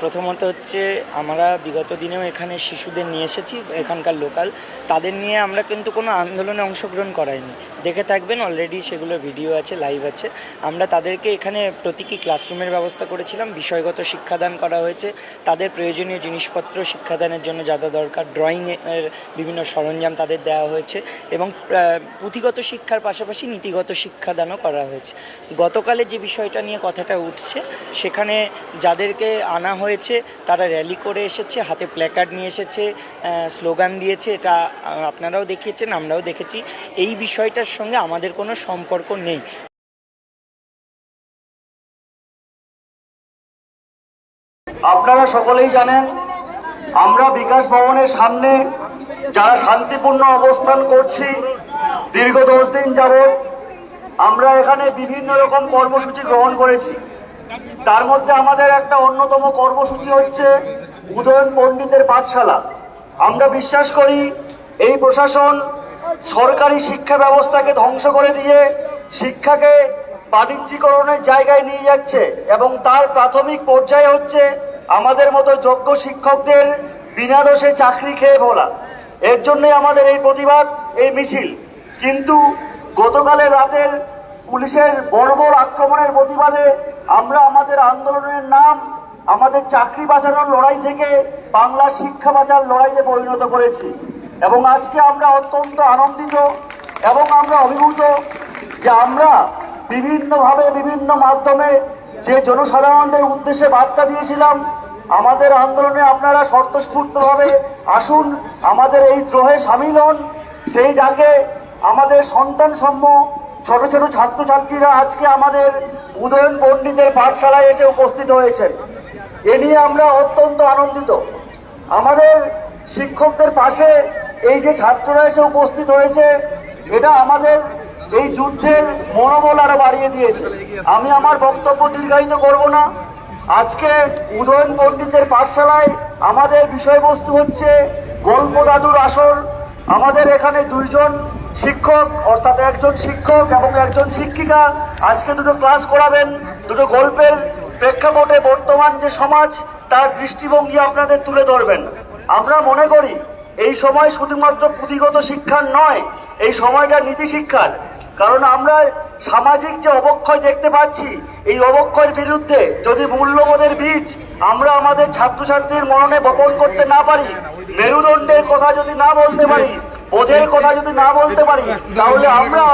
প্রথমত হচ্ছে আমরা বিগত দিনেও এখানে শিশুদের নিয়ে এসেছি, এখানকার লোকাল। তাদের নিয়ে আমরা কিন্তু কোনো আন্দোলনে অংশগ্রহণ করাইনি। দেখে থাকবেন অলরেডি সেগুলো ভিডিও আছে লাইভ আছে। আমরা তাদেরকে এখানে প্রতীকী ক্লাসরুমের ব্যবস্থা করেছিলাম। বিষয়গত শিক্ষাদান করা হয়েছে। তাদের প্রয়োজনীয় জিনিসপত্র শিক্ষাদানের জন্য যা যা দরকার ড্রয়িংয়ের বিভিন্ন সরঞ্জাম তাদের দেওয়া হয়েছে এবং পুঁথিগত শিক্ষার পাশাপাশি নীতিগত শিক্ষাদানও করা হয়েছে। গতকালে যে বিষয়টা নিয়ে কথাটা উঠছে, সেখানে যাদেরকে আনা হয়েছে তারা র্যালি করে এসেছে, হাতে প্ল্যাকার্ড নিয়ে এসেছে স্লোগান দিয়েছে, এটা আপনারাও দেখিয়েছেন, আমরাও দেখেছি। এই বিষয়টার সঙ্গে আমাদের কোনো সম্পর্ক নেই। আপনারা সকলেই জানেন, আমরা বিকাশ ভবনের সামনে যারা শান্তিপূর্ণ অবস্থান করছি, দীর্ঘ দশ দিন যাবৎ আমরা এখানে বিভিন্ন রকম কর্মসূচি গ্রহণ করেছি। তার মধ্যে আমাদের একটা অন্যতম কর্মসূচি হচ্ছে উদয়ন পণ্ডিতের পাঠশালা। আমরা বিশ্বাস করি এই প্রশাসন সরকারি শিক্ষা ব্যবস্থাকে ধ্বংস করে দিয়ে শিক্ষাকে বাণিজ্যিকরণের জায়গায় নিয়ে যাচ্ছে এবং তার প্রাথমিক পর্যায়ে হচ্ছে আমাদের মতো যোগ্য শিক্ষকদের বিনা দোষে চাকরি খেয়ে বলা এর জন্যই আমাদের এই প্রতিবাদ, এই মিছিল। কিন্তু গতকালের রাতের পুলিশের বর্বর আক্রমণের প্রতিবাদে আমরা আমাদের আন্দোলনের নাম, আমাদের চাকরি বাঁচানোর লড়াই থেকে বাংলার শিক্ষা বাঁচার লড়াইতে পরিণত করেছি। এবং আজকে আমরা অত্যন্ত আনন্দিত এবং আমরা অভিভূত যে আমরা বিভিন্নভাবে বিভিন্ন মাধ্যমে যে জনসাধারণদের উদ্দেশ্যে বার্তা দিয়েছিলাম, আমাদের আন্দোলনে আপনারা স্বতঃস্ফূর্তভাবে আসুন, আমাদের এই দ্রোহে সামিল হন। সেই ডাকে আমাদের সন্তান সম্য ছোট ছোট ছাত্রছাত্রীরা আজকে আমাদের উদয়ন পণ্ডিতের পাঠশালায় এসে উপস্থিত হয়েছেন। এ নিয়ে আমরা অত্যন্ত আনন্দিত। আমাদের শিক্ষকদের পাশে এই যে ছাত্ররা এসে উপস্থিত হয়েছে, এটা আমাদের এই যুদ্ধের মনোবল আরও বাড়িয়ে দিয়েছে। আমি আমার বক্তব্য দীর্ঘায়িত করব না। আজকে উদয়ন পণ্ডিতের পাঠশালায় আমাদের বিষয়বস্তু হচ্ছে গল্প দাদুর আসর। আমাদের এখানে দুইজন শিক্ষক, অর্থাৎ একজন শিক্ষক এবং একজন শিক্ষিকা, আজকে দুটো ক্লাস করাবেন, দুটো গল্পের প্রেক্ষাপটে বর্তমান যে সমাজ, তার দৃষ্টিভঙ্গি আপনাদের তুলে ধরবেন। আমরা মনে করি, এই সময় শুধুমাত্র পুঁথিগত শিক্ষার নয়, এই সময়টা নীতি শিক্ষার। কারণ আমরা সামাজিক যে অবক্ষয় দেখতে পাচ্ছি, এই অবক্ষয়ের বিরুদ্ধে যদি মূল্যবোধের বীজ আমরা আমাদের ছাত্রছাত্রীর মননে বপন করতে না পারি, মেরুদণ্ডের কথা যদি না বলতে পারি বোধের কথা যদি না বলতে পারি, তাহলে আমরা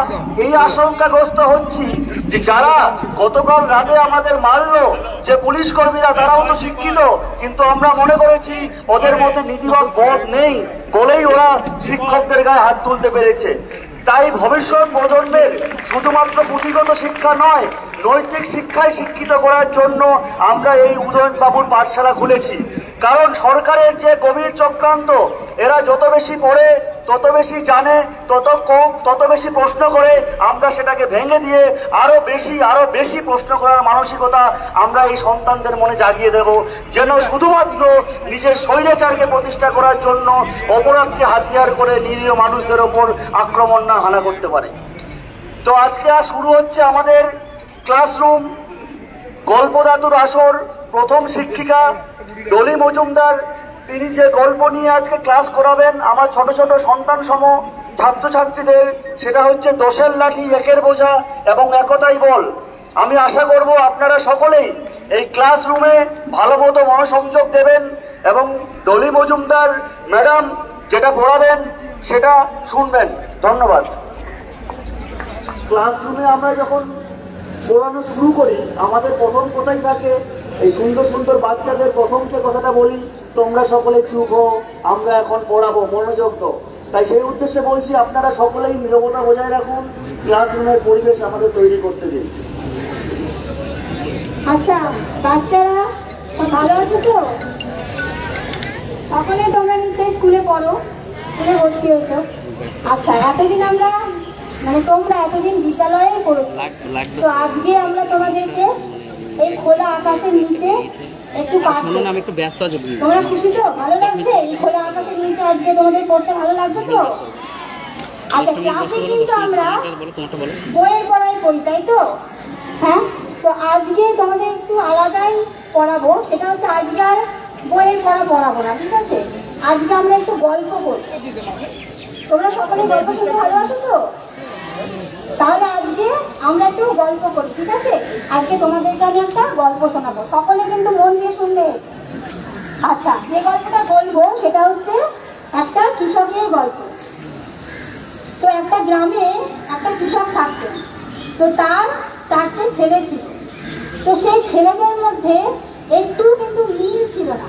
এই আশঙ্কাগ্রস্ত হচ্ছি যে যারা গতকাল রাতে আমাদের মারলো, যে পুলিশ কর্মীরা, তারাও তো শিক্ষিত, কিন্তু আমরা মনে করেছি ওদের মধ্যে নীতিবাদ বোধ নেই বলেই ওরা শিক্ষকদের গায়ে হাত তুলতে পেরেছে। তাই ভবিষ্যৎ প্রজন্মের শুধুমাত্র পুঁথিগত শিক্ষা নয়, নৈতিক শিক্ষায় শিক্ষিত করার জন্য আমরা এই উদয়ন বাবুর পাঠশালা খুলেছি। কারণ সরকারের যে গভীর চক্রান্ত, এরা যত বেশি পড়ে তত বেশি জানে, তত কম তত বেশি প্রশ্ন করে আমরা সেটাকে ভেঙে দিয়ে আরও বেশি আরও বেশি প্রশ্ন করার মানসিকতা আমরা এই সন্তানদের মনে জাগিয়ে দেব। যেন শুধুমাত্র নিজের স্বৈরাচারকে প্রতিষ্ঠা করার জন্য অপরাধকে হাতিয়ার করে নিরীহ মানুষদের ওপর আক্রমণ না হানা করতে পারে। তো আজকে আর শুরু হচ্ছে আমাদের ক্লাসরুম। গল্পদাতুর আসর, প্রথম শিক্ষিকা, ডলি মজুমদার তিনি যে গল্প নিয়ে আজকে ক্লাস করাবেন, আমার ছোট ছোট সন্তান সম ছাত্রছাত্রীদের, সেটা হচ্ছে দোষের লাঠি, একের বোঝা এবং একতাই বল। আমি আশা করব আপনারা সকলেই এই ক্লাসরুমে ভালো মতো মনোসংযোগ দেবেন এবং ডলি মজুমদার ম্যাডাম যেটা পড়াবেন, সেটা শুনবেন। ধন্যবাদ। ক্লাসরুমে আমরা যখন পড়ানো শুরু করি, আমাদের প্রথম কোথায় থাকে এই সুন্দর সুন্দর বাচ্চাদের প্রথম যে কথাটা বলি তোমরা সকলে চুপ হো আমরা এখন পড়াবো মনোযোগ তো তাই সেই উদ্দেশ্যে বলছি আপনারা সকলেই নিরবতা বজায় রাখুন ক্লাসরুমের পরিবেশ আমাদের তৈরি করতে দিন। আচ্ছা বাচ্চারা ভালো আছো তো? সকলে তোমরা নিশ্চয়ই স্কুলে পড়ো স্কুলে ভর্তি হয়েছো। আচ্ছা এতদিন আমরা মানে তোমরা এতদিন বিদ্যালয়েই পড়েছো। তো আজকে আমরা তোমাদেরকে এই খোলা আকাশের নিচে একটু শুনুন আমি একটু ব্যস্ত আছি তোমরা খুশি তো? ভালো লাগছে? এই খোলা আকাশের নিচে আজকে তোমাদের পড়তে ভালো লাগবে তো? আচ্ছা ক্লাসে কিন্তু আমরা বইয়ের পড়াই পড়ি তাই তো? হ্যাঁ? তো আজকে তোমাদের একটু আলাদাই পড়াবো। সেটা হচ্ছে আজকাল বইয়ের পড়া পড়াবো না ঠিক আছে? আজকে আমরা একটু গল্প করব। তোমরা সকলে গল্প শুনতে ভালোবাসো তো? তাহলে আজকে আমরা একটু গল্প করি, ঠিক আছে? আজকে তোমাদেরকে আমি একটা গল্প শোনাবো। সকলে কিন্তু মন দিয়ে শুনবে। আচ্ছা যে গল্পটা বলব, সেটা হচ্ছে একটা কৃষকের গল্প। তো একটা গ্রামে একটা কৃষক থাকতো। তো তার চারটে ছেলে ছিল। তো সেই ছেলেদের মধ্যে একটু কিন্তু মিল ছিল না।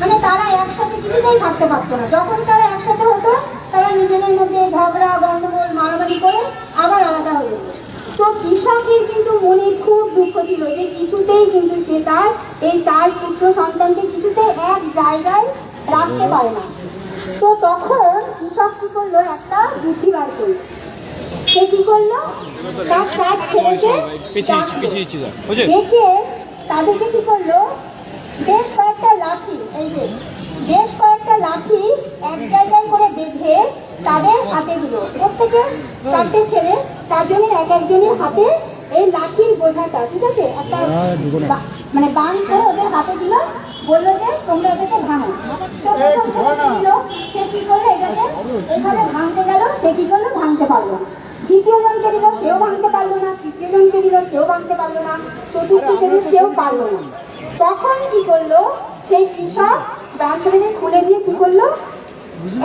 মানে তারা একসাথে কিছুতেই থাকতে পারতো না। যখন তারা একসাথে হতো, তারা নিজেদের মধ্যে ঝগড়া, গন্ডগোল, মারামারি করে আবার আলাদা হয়ে যেত। তো কৃষকের কিন্তু মনে খুব দুঃখ ছিল যে কিছুতেই কিন্তু সে তার এই চার পুত্র সন্তানকে কিছুতেই এক জায়গায় রাখতে পারে না। তো তখন কৃষক কি করল? একটা বুদ্ধি বার করল। সে কি করল? তার চার ছেলেকে। ডেকে তাদেরকে কি করল? বেশ কয়েকটা লাঠি এই যে বেশ কয়েকটা লাঠি এক জায়গায় করে বেঁধে তাদের হাতে দিল। প্রত্যেকে চারটে ছেলে চারজনের এক একজনের হাতে এই লাঠির বোঝাটা ঠিক আছে? একটা বা- মানে বান করে ওদের হাতে দিল বলল যে তোমরা এটাকে ভাঙো। তো ছিল সে কি করল? এটাকে এখানে ভাঙতে গেল সে কি করল? ভাঙতে পারল না। দ্বিতীয় জনকে দিল সেও ভাঙতে পারল না। তৃতীয় জনকে দিল সেও ভাঙতে পারল না। চতুর্থ দিল সেও পারল না। তখন কি করল? সেই কৃষক ব্রাঞ্চটাকে খুলে দিয়ে কি করল?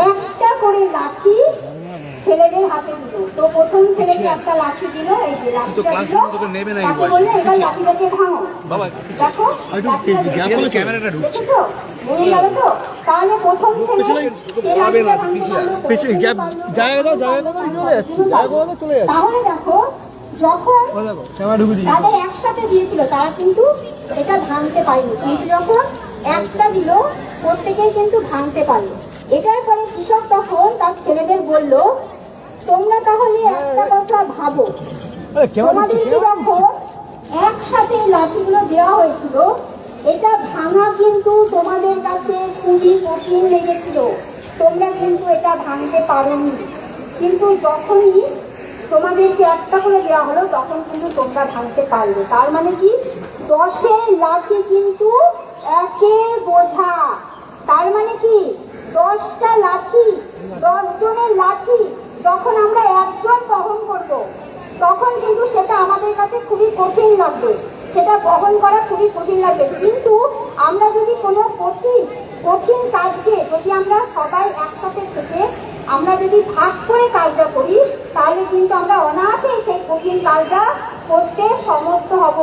একটা করে লাঠি ছেলেদের হাতে দিল। তো প্রথম ছেলেকে একটা লাঠি দিল এই যে লাঠিটা দিল। তাকে বলল এবার লাঠিটাকে ভাঙো। দেখো ভেঙে গেল তো? তাহলে প্রথম ছেলে তাহলে দেখো যখন তাদের একসাথে দিয়েছিল তারা কিন্তু এটা ভাঙতে পারেনি। কিন্তু যখন একটা দিল প্রত্যেকেই কিন্তু ভাঙতে পারল। এটার পরে কৃষক তখন তার ছেলেদের বলল তোমরা তাহলে একটা কথা ভাবো। তোমাদেরকে যখন একসাথে লাঠিগুলো দেওয়া হয়েছিল এটা ভাঙা কিন্তু তোমাদের কাছে খুবই কঠিন লেগেছিল। তোমরা কিন্তু এটা ভাঙতে পারোনি। কিন্তু যখনই তোমাদেরকে একটা করে দেওয়া হলো তখন কিন্তু তোমরা ভাঙতে পারলে। তার মানে কি? দশের লাঠি কিন্তু একের বোঝা। তার মানে কি? দশটা লাঠি দশ জনের লাঠি যখন আমরা একজন বহন করব, তখন কিন্তু সেটা আমাদের কাছে খুবই কঠিন লাগবে। সেটা বহন করা খুবই কঠিন লাগবে। কিন্তু আমরা যদি কোনো কঠিন কঠিন কাজকে যদি আমরা সবাই একসাথে থেকে আমরা যদি ভাগ করে কাজটা করি, তাহলে কিন্তু আমরা অনায়াসেই সেই কঠিন কাজটা করতে সমর্থ হব।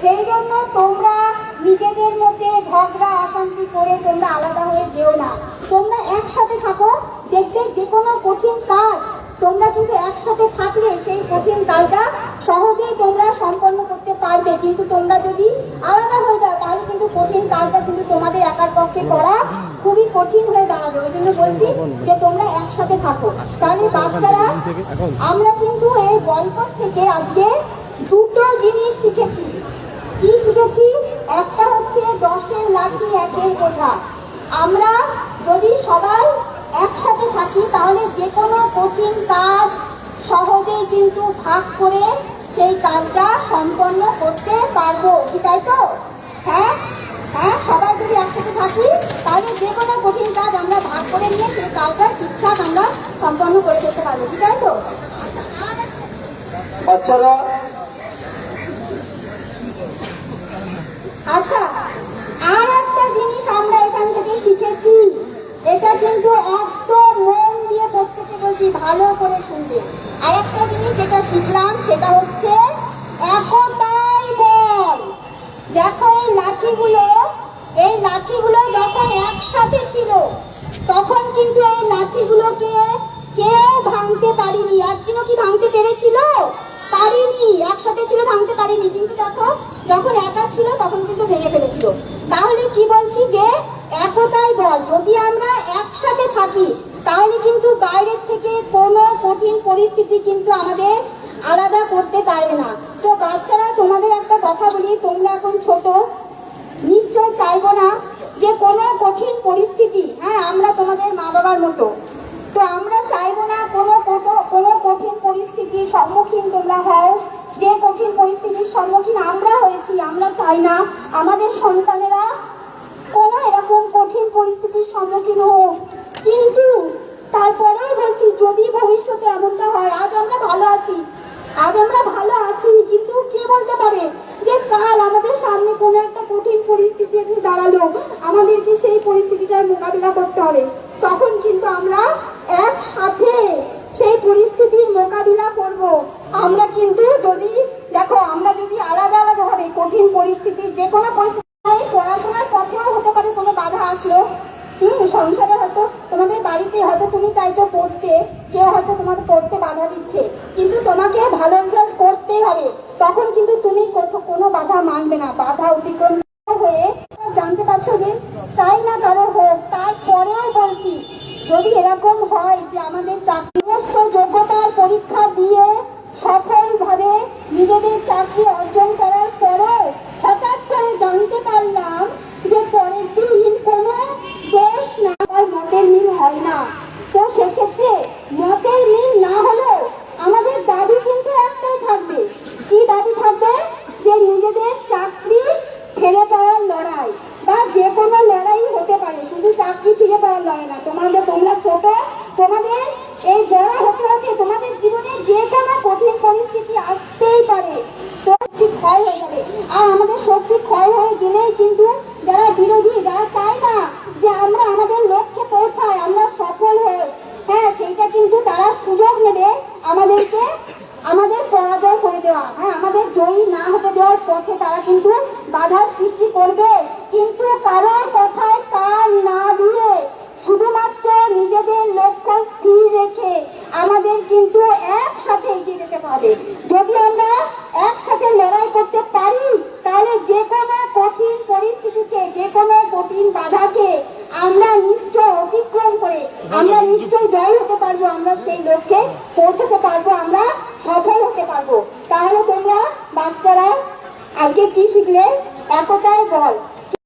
সেই জন্য তোমরা নিজেদের মধ্যে ঝগড়া, অশান্তি করে তোমরা আলাদা হয়ে যেও না। তোমরা একসাথে থাকো, দেখবে যে কোনো কঠিন কাজ তোমরা কিন্তু একসাথে থাকলে সেই কঠিন কাজটা সহজেই তোমরা সম্পন্ন করতে পারবে। কিন্তু তোমরা যদি আলাদা হয়ে যাও, তাহলে কিন্তু কঠিন কাজটা কিন্তু তোমাদের একার পক্ষে করা খুবই কঠিন হয়ে দাঁড়াবে। ওই জন্য বলছি যে তোমরা একসাথে থাকো। তাহলে বাচ্চারা, আমরা কিন্তু এই গল্প থেকে আজকে দুটো জিনিস শিখেছি কি শিখেছি একটা দশের লাঠি একের বোঝা আমরা যদি সবাই একসাথে থাকি, তাহলে যে কোনো কঠিন কাজ সহজেই কিন্তু ভাগ করে সেই কাজটা সম্পন্ন করতে পারব তাই তো? হ্যাঁ? হ্যাঁ সবাই যদি একসাথে থাকি, তাহলে যে কোনো কঠিন কাজ আমরা ভাগ করে নিয়ে সেই কাজটা ঠিকঠাক আমরা সম্পন্ন করে করতে পারব তাই তো? বাচ্চারা শিখেছি এটা কিন্তু একদম মন দিয়ে প্রত্যেকে বলছি, ভালো করে শুনবে। আর একটা জিনিস যেটা শিখলাম, সেটা হচ্ছে একতাই বল। দেখো এই লাঠিগুলো এই লাঠিগুলো যখন একসাথে ছিল, তখন কিন্তু এই লাঠিগুলোকে কেউ ভাঙতে পারেনি। একদিনও কি ভাঙতে পেরেছিল? পারিনি। একসাথে ছিল, ভাঙতে পারিনি। কিন্তু দেখো, যখন একা ছিল, তখন কিন্তু ভেঙে ফেলেছিল। কি একতাই বল, যদি আমরা একসাথে থাকি, তাহলে কিন্তু বাইরের থেকে কোনো কঠিন পরিস্থিতি কিন্তু আমাদের আলাদা করতে পারে না। তো বাচ্চারা, তোমাদের একটা কথা বলি, তোমরা এখন ছোট, নিশ্চয় চাইব না যে কোনো কঠিন পরিস্থিতি হ্যাঁ আমরা তোমাদের মা বাবার মতো। তো আমরা চাইব না কোনো কোনো- কোনো কঠিন পরিস্থিতির সম্মুখীন তোমরা হও, যে কঠিন পরিস্থিতির সম্মুখীন আমরা হয়েছি, আমরা চাই না। আমাদের সন্তানেরা সম্মুখীন হোক। কিন্তু তারপরেও বলছি যদি ভবিষ্যতে এমনটা হয়, আজ আমরা ভালো আছি। আজ আমরা ভালো আছি, কিন্তু কে বলতে পারে যে কাল আমাদের সামনে কোনো একটা কঠিন পরিস্থিতি এসে দাঁড়াল। আমাদেরকে সেই পরিস্থিতিটার মোকাবিলা করতে হবে। তখন কিন্তু আমরা একসাথে সেই পরিস্থিতির মোকাবিলা করব। আমরা কিন্তু যদি, দেখো, আমরা যদি আলাদা আলাদাভাবে কঠিন পরিস্থিতি যে কোনো পরিস্থিতি পড়াশোনার পথেও হতে পারে, কোনো বাধা আসলো হুম, সংসারে হয়তো তোমাদের বাড়িতে হয়তো তুমি চাইছো পড়তে, কেউ হয়তো তোমাকে পড়তে বাধা দিচ্ছে। কিন্তু তোমাকে ভালো রেজাল্ট করতেই হবে। তখন কিন্তু তুমি কোনো বাধা মানবে না, বাধা অতিক্রম হয়ে জানতে পারছ যে চাই না কারও হোক, তারপরেও বলছি, যদি এরকম হয় যে আমাদের চাকরি সমস্ত যোগ্যতার পরীক্ষা দিয়ে সফলভাবে নিজেদের চাকরি অর্জন করার পরেও হঠাৎ করে জানতে পারলাম যে পরের দিন কোনো দোষ না আর মতের মিল হয় না তো সেক্ষেত্রে মতের মিল না হলেও আমাদের দাবি কিন্তু একটাই থাকবে কি দাবি থাকবে যে নিজেদের চাকরি ফিরে পাওয়ার লড়াই বা যে কোনো লড়াই হতে পারে শুধু চাকরি ফিরে পাওয়ার লড়াই না তোমাদের তোমরা ছোট তোমাদের এই বড় হতে হতে তোমাদের জীবনে যে কোনো কঠিন পরিস্থিতি আসতেই পারে শক্তি ক্ষয় হয়ে যাবে আর আমাদের শক্তি ক্ষয় হয়ে গেলেই কিন্তু যারা বিরোধী যারা চায় না যে আমরা আমাদের লক্ষ্যে পৌঁছাই আমরা সফল হই হ্যাঁ সেইটা কিন্তু তারা সুযোগ নেবে আমাদেরকে আমাদের পরাজয় করে দেওয়া হ্যাঁ আমাদের জয়ী না হতে দেওয়ার পথে তারা কিন্তু বাধার সৃষ্টি করবে কিন্তু কারোর কথায় কান না দিয়ে শুধুমাত্র নিজেদের লক্ষ্য স্থির রেখে আমাদের কিন্তু একসাথে এগিয়ে যেতে হবে